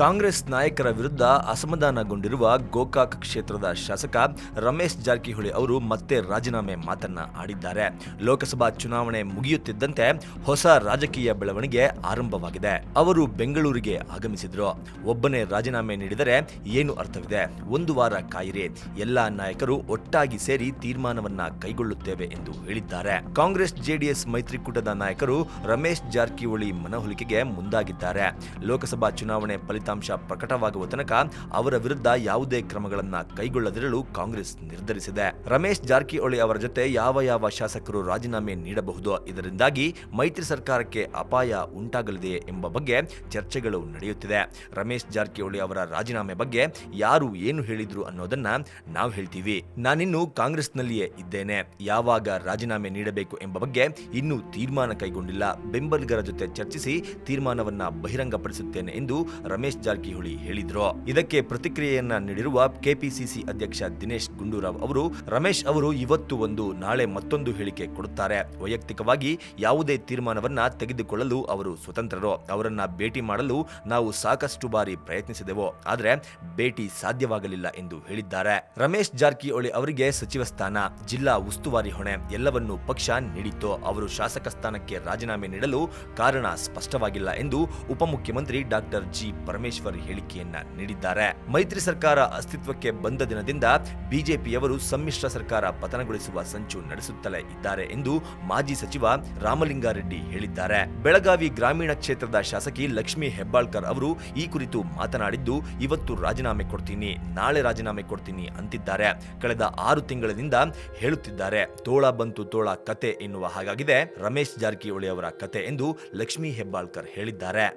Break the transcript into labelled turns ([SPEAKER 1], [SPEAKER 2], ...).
[SPEAKER 1] ಕಾಂಗ್ರೆಸ್ ನಾಯಕರ ವಿರುದ್ಧ ಅಸಮಾಧಾನಗೊಂಡಿರುವ ಗೋಕಾಕ್ ಕ್ಷೇತ್ರದ ಶಾಸಕ ರಮೇಶ್ ಜಾರಕಿಹೊಳಿ ಅವರು ಮತ್ತೆ ರಾಜೀನಾಮೆ ಮಾತನ್ನ ಆಡಿದ್ದಾರೆ. ಲೋಕಸಭಾ ಚುನಾವಣೆ ಮುಗಿಯುತ್ತಿದ್ದಂತೆ ಹೊಸ ರಾಜಕೀಯ ಬೆಳವಣಿಗೆ ಆರಂಭವಾಗಿದೆ. ಅವರು ಬೆಂಗಳೂರಿಗೆ ಆಗಮಿಸಿದ್ರು. ಒಬ್ಬನೇ ರಾಜೀನಾಮೆ ನೀಡಿದರೆ ಏನು ಅರ್ಥವಿದೆ? ಒಂದು ವಾರ ಕಾಯಿರಿ. ಎಲ್ಲಾ ನಾಯಕರು ಒಟ್ಟಾಗಿ ಸೇರಿ ತೀರ್ಮಾನವನ್ನ ಕೈಗೊಳ್ಳುತ್ತೇವೆ ಎಂದು ಹೇಳಿದ್ದಾರೆ. ಕಾಂಗ್ರೆಸ್ ಜೆಡಿಎಸ್ ಮೈತ್ರಿಕೂಟದ ನಾಯಕರು ರಮೇಶ್ ಜಾರಕಿಹೊಳಿ ಮನವೊಲಿಕೆಗೆ ಮುಂದಾಗಿದ್ದಾರೆ. ಲೋಕಸಭಾ ಚುನಾವಣೆ ಫಲಿತಾಂಶ ಪ್ರಕಟವಾಗುವ ತನಕ ಅವರ ವಿರುದ್ಧ ಯಾವುದೇ ಕ್ರಮಗಳನ್ನು ಕೈಗೊಳ್ಳದಿರಲು ಕಾಂಗ್ರೆಸ್ ನಿರ್ಧರಿಸಿದೆ. ರಮೇಶ್ ಜಾರಕಿಹೊಳಿ ಅವರ ಜೊತೆ ಯಾವ ಯಾವ ಶಾಸಕರು ರಾಜೀನಾಮೆ ನೀಡಬಹುದು, ಇದರಿಂದಾಗಿ ಮೈತ್ರಿ ಸರ್ಕಾರಕ್ಕೆ ಅಪಾಯ ಉಂಟಾಗಲಿದೆ ಎಂಬ ಬಗ್ಗೆ ಚರ್ಚೆಗಳು ನಡೆಯುತ್ತಿದೆ. ರಮೇಶ್ ಜಾರಕಿಹೊಳಿ ಅವರ ರಾಜೀನಾಮೆ ಬಗ್ಗೆ ಯಾರು ಏನು ಹೇಳಿದ್ರು ಅನ್ನೋದನ್ನ ನಾವು ಹೇಳ್ತೀವಿ. ನಾನಿನ್ನು ಕಾಂಗ್ರೆಸ್ನಲ್ಲಿಯೇ ಇದ್ದೇನೆ. ಯಾವಾಗ ರಾಜೀನಾಮೆ ನೀಡಬೇಕು ಎಂಬ ಬಗ್ಗೆ ಇನ್ನೂ ತೀರ್ಮಾನ ಕೈಗೊಂಡಿಲ್ಲ. ಬೆಂಬಲಿಗರ ಜೊತೆ ಚರ್ಚಿಸಿ ತೀರ್ಮಾನವನ್ನ ಬಹಿರಂಗಪಡಿಸುತ್ತೇನೆ ಎಂದು ರಮೇಶ್ ಜಾರಕಿಹೊಳಿ ಹೇಳಿದ್ರು. ಇದಕ್ಕೆ ಪ್ರತಿಕ್ರಿಯೆಯನ್ನ ನೀಡಿರುವ ಕೆಪಿಸಿಸಿ ಅಧ್ಯಕ್ಷ ದಿನೇಶ್ ಗುಂಡೂರಾವ್ ಅವರು, ರಮೇಶ್ ಅವರು ಇವತ್ತು ಒಂದು, ನಾಳೆ ಮತ್ತೊಂದು ಹೇಳಿಕೆ ಕೊಡುತ್ತಾರೆ. ವೈಯಕ್ತಿಕವಾಗಿ ಯಾವುದೇ ತೀರ್ಮಾನವನ್ನ ತೆಗೆದುಕೊಳ್ಳಲು ಅವರು ಸ್ವತಂತ್ರರು. ಅವರನ್ನ ಭೇಟಿ ಮಾಡಲು ನಾವು ಸಾಕಷ್ಟು ಬಾರಿ ಪ್ರಯತ್ನಿಸಿದೆವು. ಆದರೆ ಭೇಟಿ ಸಾಧ್ಯವಾಗಲಿಲ್ಲ ಎಂದು ಹೇಳಿದ್ದಾರೆ. ರಮೇಶ್ ಜಾರಕಿಹೊಳಿ ಅವರಿಗೆ ಸಚಿವ ಸ್ಥಾನ, ಜಿಲ್ಲಾ ಉಸ್ತುವಾರಿ ಹೊಣೆ ಎಲ್ಲವನ್ನೂ ಪಕ್ಷ ನೀಡಿತ್ತು. ಅವರು ಶಾಸಕ ಸ್ಥಾನಕ್ಕೆ ರಾಜೀನಾಮೆ ನೀಡಲು ಕಾರಣ ಸ್ಪಷ್ಟವಾಗಿಲ್ಲ ಎಂದು ಉಪಮುಖ್ಯಮಂತ್ರಿ ಡಾಕ್ಟರ್ ಜಿ. ಪರಮೇಶ್ವರ್ ಹೇಳಿಕೆಯನ್ನ ನೀಡಿದ್ದಾರೆ. ಮೈತ್ರಿ ಸರ್ಕಾರ ಅಸ್ತಿತ್ವಕ್ಕೆ ಬಂದ ದಿನದಿಂದ ಬಿಜೆಪಿಯವರು ಸಮ್ಮಿಶ್ರ ಸರ್ಕಾರ ಪತನಗೊಳಿಸುವ ಸಂಚು ನಡೆಸುತ್ತಲೇ ಇದ್ದಾರೆ ಎಂದು ಮಾಜಿ ಸಚಿವ ರಾಮಲಿಂಗಾರೆಡ್ಡಿ ಹೇಳಿದ್ದಾರೆ. ಬೆಳಗಾವಿ ಗ್ರಾಮೀಣ ಕ್ಷೇತ್ರದ ಶಾಸಕಿ ಲಕ್ಷ್ಮಿ ಹೆಬ್ಬಾಳ್ಕರ್ ಅವರು ಈ ಕುರಿತು ಮಾತನಾಡಿದ್ದು, ಇವತ್ತು ರಾಜೀನಾಮೆ ಕೊಡ್ತೀನಿ, ನಾಳೆ ರಾಜೀನಾಮೆ ಕೊಡ್ತೀನಿ ಅಂತಿದ್ದಾರೆ. ಕಳೆದ ಆರು ತಿಂಗಳಿನಿಂದ ಹೇಳುತ್ತಿದ್ದಾರೆ, ತೋಳ ಬಂತು ತೋಳ ಕತೆ ಎನ್ನುವ ಹಾಗಾಗಿದೆ ರಮೇಶ್ ಜಾರಕಿಹೊಳಿ ಅವರ ಕತೆ ಎಂದು ಲಕ್ಷ್ಮಿ ಹೆಬ್ಬಾಳ್ಕರ್ ಹೇಳಿದ್ದಾರೆ.